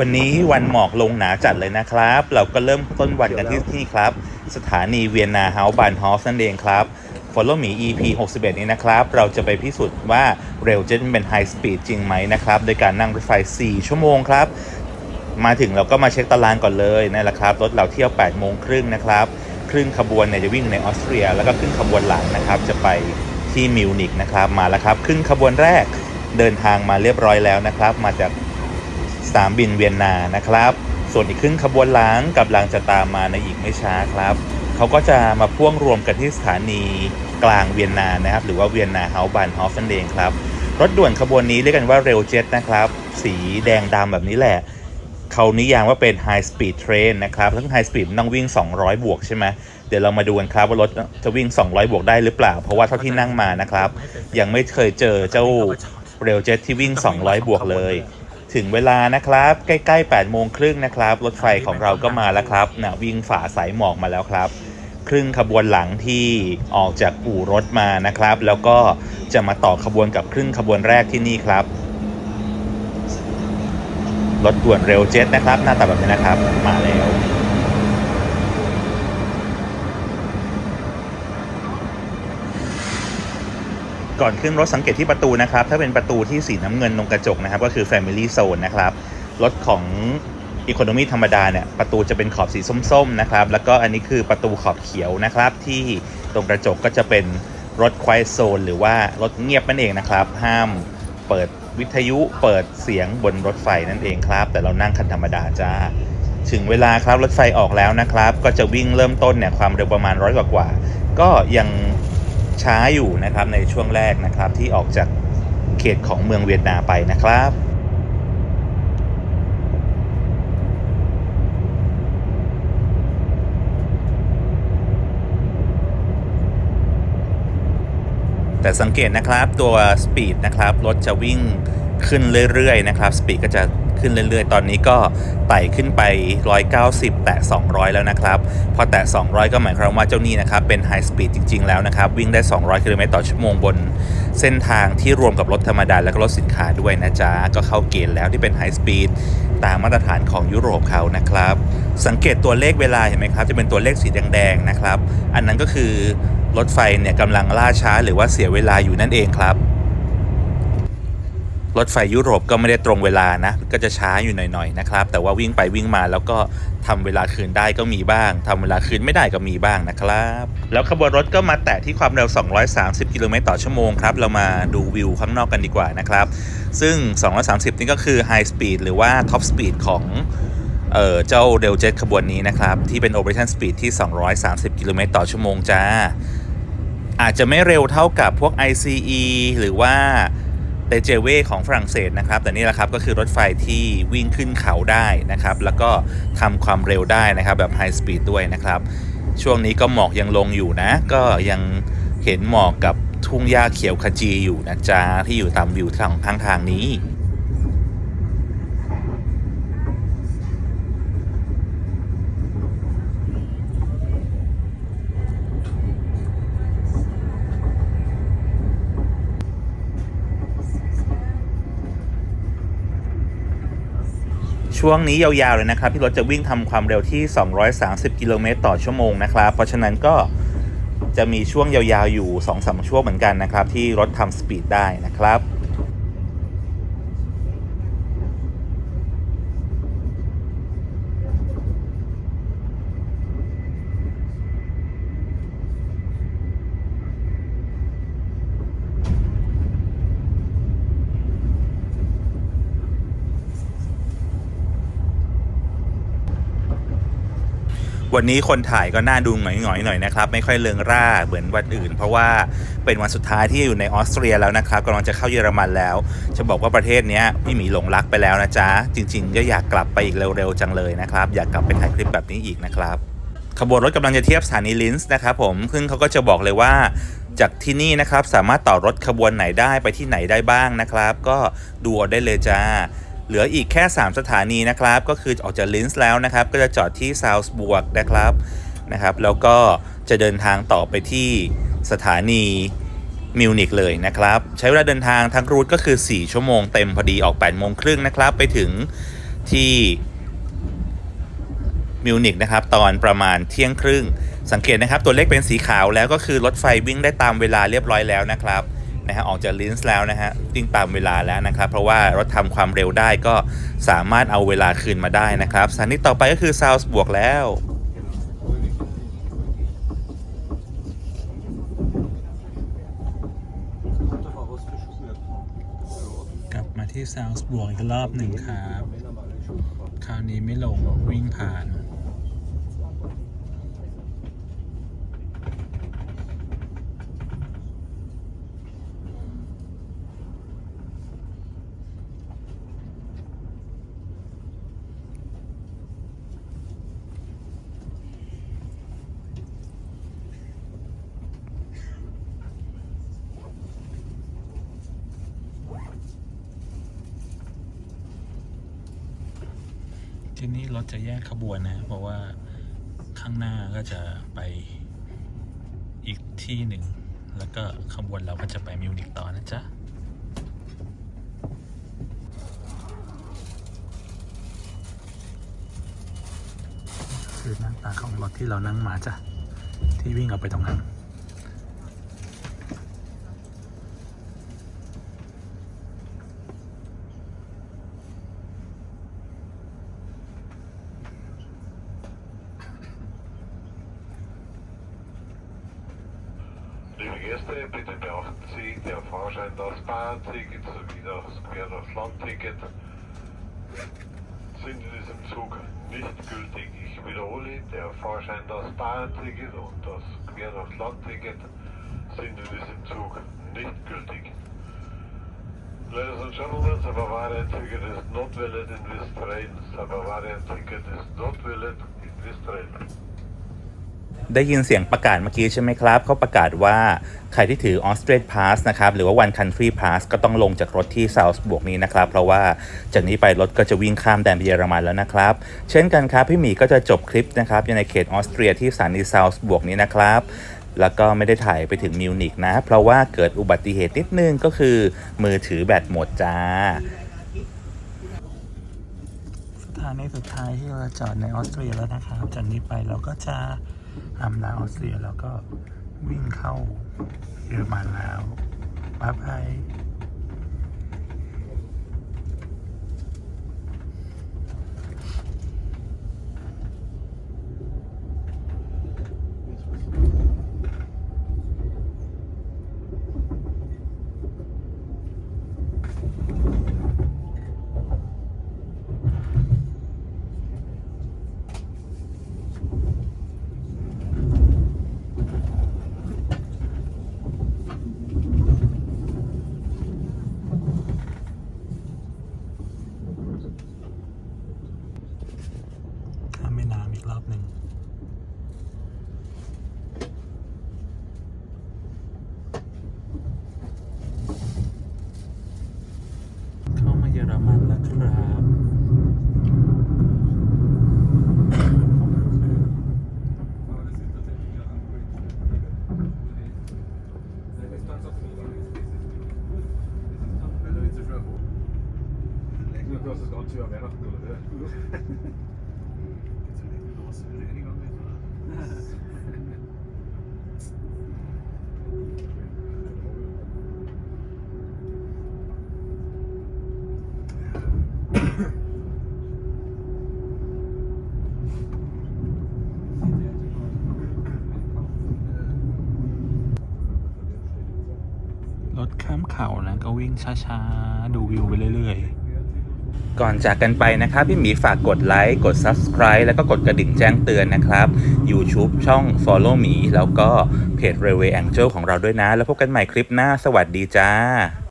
วันนี้วันหมอกลงหนาจัดเลยนะครับ เราก็เริ่มต้นวันกันที่ที่ครับ สถานีเวียนนาเฮาส์บานฮอฟนั่นเองครับ Follow Me EP 61 นี้นะครับ เราจะไปพิสูจน์ว่าเร็วเจ็ตเป็นไฮสปีดจริงไหมนะครับ โดยการนั่งรถไฟ 4 ชั่วโมงครับ มาถึงเราก็มาเช็คตารางก่อนเลยนั่นแหละครับ รถเราเที่ยว 8 โมงครึ่งนะครับ ครึ่งขบวนเนี่ยจะวิ่งในออสเตรีย แล้วก็ครึ่งขบวนหลังนะครับ จะไปที่มิวนิกนะครับ มาแล้วครับ ครึ่งขบวนแรกเดินทางมาเรียบร้อยแล้วนะครับ มาจาก นามบินเวียนนานะครับ ส่วนอีกครึ่งขบวนหลังกำลังจะตามมาในอีกไม่ช้าครับเขาก็จะมาพ่วงรวมกันที่สถานีกลางเวียนนานะครับ หรือว่าเวียนนาเฮาบานฮอฟนั่นเองครับ รถด่วนขบวนนี้เรียกกันว่าเรลเจ็ตนะครับ สีแดงดำแบบนี้แหละเขานิยามว่าเป็น High Speed Train นะครับทั้ง High Speed ต้องวิ่ง 200 บวกใช่ไหมเดี๋ยวเรามาดูกันครับว่ารถจะวิ่ง 200 บวกได้หรือเปล่า เพราะว่าเท่าที่นั่งมานะครับ ยังไม่เคยเจอเจ้าเรลเจ็ตที่วิ่ง 200 บวกเลย ถึงเวลานะครับ ใกล้ๆ8โมงครึ่งนะครับ รถไฟของเราก็มาแล้วครับนะวิ่งฝ่าสายหมอกมาแล้วครับ ครึ่งขบวนหลังที่ออกจากอู่รถมานะครับ แล้วก็จะมาต่อขบวนกับครึ่งขบวนแรกที่นี่ครับ รถด่วนเร็วเจ็ตนะครับ หน้าตาแบบนี้นะครับ มาแล้ว ก่อนขึ้นรถสังเกตที่ประตูนะครับ ถ้าเป็นประตูที่สีน้ำเงินตรงกระจกนะครับ ก็คือ Family Zone นะครับ รถของ Economy ธรรมดาเนี่ยประตูจะเป็นขอบสีส้มๆนะครับ แล้วก็อันนี้คือประตูขอบเขียวนะครับ ที่ตรงกระจกก็จะเป็นรถ Quiet Zone หรือว่ารถเงียบนั่นเองนะครับ ห้ามเปิดวิทยุเปิดเสียงบนรถไฟนั่นเองครับ แต่เรานั่งคันธรรมดาจ้าถึงเวลาครับรถไฟออกแล้วนะครับ ก็จะวิ่งเริ่มต้นเนี่ยความเร็วประมาณร้อยกว่าก็ยัง ช้าอยู่นะครับในช่วงแรกนะครับที่ออกจากเขตของเมืองเวียดนามไปนะครับแต่สังเกตนะครับตัวสปีดนะครับรถจะวิ่งขึ้นเรื่อยๆนะครับสปีดก็จะ ขึ้นเรื่อยๆ ตอนนี้ก็ไต่ขึ้นไป 190 แตะ 200 แล้วนะครับ พอแตะ 200 ก็หมายความว่าเจ้านี้นะครับ เป็นไฮสปีดจริง ๆ แล้วนะครับ วิ่งได้ 200กิโลเมตรต่อชั่วโมงบน เส้นทางที่รวมกับรถธรรมดาและก็รถสินค้าด้วยนะจ๊ะ ก็เข้าเกณฑ์แล้วที่เป็นไฮสปีดตามมาตรฐานของยุโรปเขานะครับ สังเกตตัวเลขเวลาเห็นไหมครับ จะเป็นตัวเลขสีแดงๆนะครับ อันนั้นก็คือรถไฟเนี่ยกำลังล่าช้าหรือว่าเสียเวลาอยู่นั่นเองครับ รถไฟยุโรปก็ไม่ได้ตรงเวลานะ ก็จะช้าอยู่หน่อยๆนะครับ แต่ว่าวิ่งไปวิ่งมาแล้วก็ทำเวลาคืนได้ก็มีบ้างทำเวลาคืนไม่ได้ก็มีบ้างนะครับ แล้วขบวนรถก็มาแตะที่ความเร็ว 230 กิโลเมตรต่อชั่วโมงครับ เรามาดูวิวข้างนอกกันดีกว่านะครับ ซึ่ง 230 นี่ก็คือ High Speed หรือว่า Top Speed ของเอ่อเจ้าเรลเจ็ตขบวนนี้นะครับ ที่เป็น Operation Speed ที่ 230 กิโลเมตรต่อชั่วโมงจ้า อาจจะไม่เร็วเท่ากับพวก ICE หรือว่า เตเจเวของฝรั่งเศสนะครับ แต่นี่แหละครับก็คือรถไฟที่วิ่งขึ้นเขาได้นะครับ แล้วก็ทำความเร็วได้นะครับแบบไฮสปีดด้วยนะครับ ช่วงนี้ก็หมอกยังลงอยู่นะ ก็ยังเห็นหมอกกับทุ่งหญ้าเขียวขจีอยู่นะจ๊ะที่อยู่ตามวิวทางข้างทางนี้ ช่วงนี้ยาวๆเลยนะครับ พี่รถจะวิ่งทำความเร็วที่ 230 กิโลเมตรต่อชั่วโมงนะครับ เพราะฉะนั้นก็จะมีช่วงยาวๆอยู่ 2-3 ช่วงเหมือนกันนะครับ ที่รถทำสปีดได้นะครับ วันนี้คนถ่ายก็น่าดูหงอยๆหน่อยนะครับ ไม่ค่อยเริงร่าเหมือนวันอื่น เพราะว่าเป็นวันสุดท้ายที่อยู่ในออสเตรียแล้วนะครับกำลังจะเข้าเยอรมันแล้ว จะบอกว่าประเทศเนี้ยพี่หมีหลงรักไปแล้วนะจ๊ะ จริงๆก็อยากกลับไปอีกเร็วๆจังเลยนะครับ อยากกลับไปถ่ายคลิปแบบนี้อีกนะครับขบวนรถกำลังจะเทียบสถานีลินส์นะครับผมซึ่งเขาก็จะบอกเลยว่าจากที่นี่นะครับสามารถต่อรถขบวนไหนได้ไปที่ไหนได้บ้างนะครับ ก็ดูเอาได้เลยจ้า เหลืออีกแค่ 3 สถานีนะครับ ก็คือออกจากลินส์แล้วนะครับ ก็จะจอดที่ซาวส์บวกนะครับนะครับ แล้วก็จะเดินทางต่อไปที่สถานีมิวนิกเลยนะครับ ใช้เวลาเดินทางทั้งรูทก็คือ 4 ชั่วโมงเต็มพอดีออก8โมงครึ่งนะครับ ไปถึงที่มิวนิกนะครับ ตอนประมาณเที่ยงครึ่ง สังเกตนะครับ ตัวเลขเป็นสีขาวแล้วก็คือรถไฟวิ่งได้ตามเวลาเรียบร้อยแล้วนะครับ นะฮะออกจากลินส์แล้วนะฮะวิ่งตามเวลาแล้วนะครับเพราะว่ารถทำความเร็วได้ก็สามารถเอาเวลาคืนมาได้นะครับสถานีต่อไปก็คือซาวส์บวกแล้วกลับมาที่ซาวส์บวกอีกรอบหนึ่งครับ คราวนี้ไม่ลงวิ่งผ่าน ที่นี่รถจะแยกขบวนนะ เพราะว่าข้างหน้าก็จะไปอีกที่หนึ่ง แล้วก็ขบวนเราก็จะไปมิวนิกต่อนะจ๊ะคือหน้าตาของรถที่เรานั่งมาจ้ะ ที่วิ่งออกไปตรงนั้น Gäste, bitte beachten Sie, der Fahrschein das Bahnticket sowie das Quer durchs Landticket sind in diesem Zug nicht gültig. Ich wiederhole, der Fahrschein das Bahnticket und das Quer durchs Landticket sind in diesem Zug nicht gültig. Ladies and gentlemen, the Bavarian ticket is not valid in this train. The Bavarian ticket is not valid in this train. ได้ยินเสียงประกาศเมื่อกี้ใช่ไหมครับ เขาประกาศว่าใครที่ถือ Austrian Pass นะครับ หรือว่า One Country Pass ก็ต้องลงจากรถที่ South บวกนี้นะครับ เพราะว่าจากนี้ไปรถก็จะวิ่งข้ามแดนเยอรมันแล้วนะครับ เช่นกันครับ พี่หมีก็จะจบคลิปนะครับอยู่ในเขตออสเตรียที่สถานี South บวกนี้นะครับแล้วก็ไม่ได้ถ่ายไปถึงมิวนิกนะ เพราะว่าเกิดอุบัติเหตุนิดนึงก็คือมือถือแบตหมดจ้า สถานีสุดท้ายที่เราจอดในออสเตรียแล้วนะครับจากนี้ไปเราก็จะ ทำลาออสเตรียแล้วก็วิ่งเข้าเยอรมันแล้วบ๊ายบาย รอบหนึ่ง เข้ามาเยอรมันแล้วครับ Du hast das ganze Jahr Weihnachten, oder? Ja. รถข้ามเขานะก็วิ่งช้าๆ ดูวิวไปเรื่อยๆ ก่อนจากกันไปนะครับ พี่หมีฝากกดไลค์ กด Subscribe แล้วก็กดกระดิ่งแจ้งเตือนนะครับ YouTube ช่อง Follow หมีแล้วก็เพจ Railway Angel ของเราด้วยนะ แล้วพบกันใหม่คลิปหน้า สวัสดีจ้า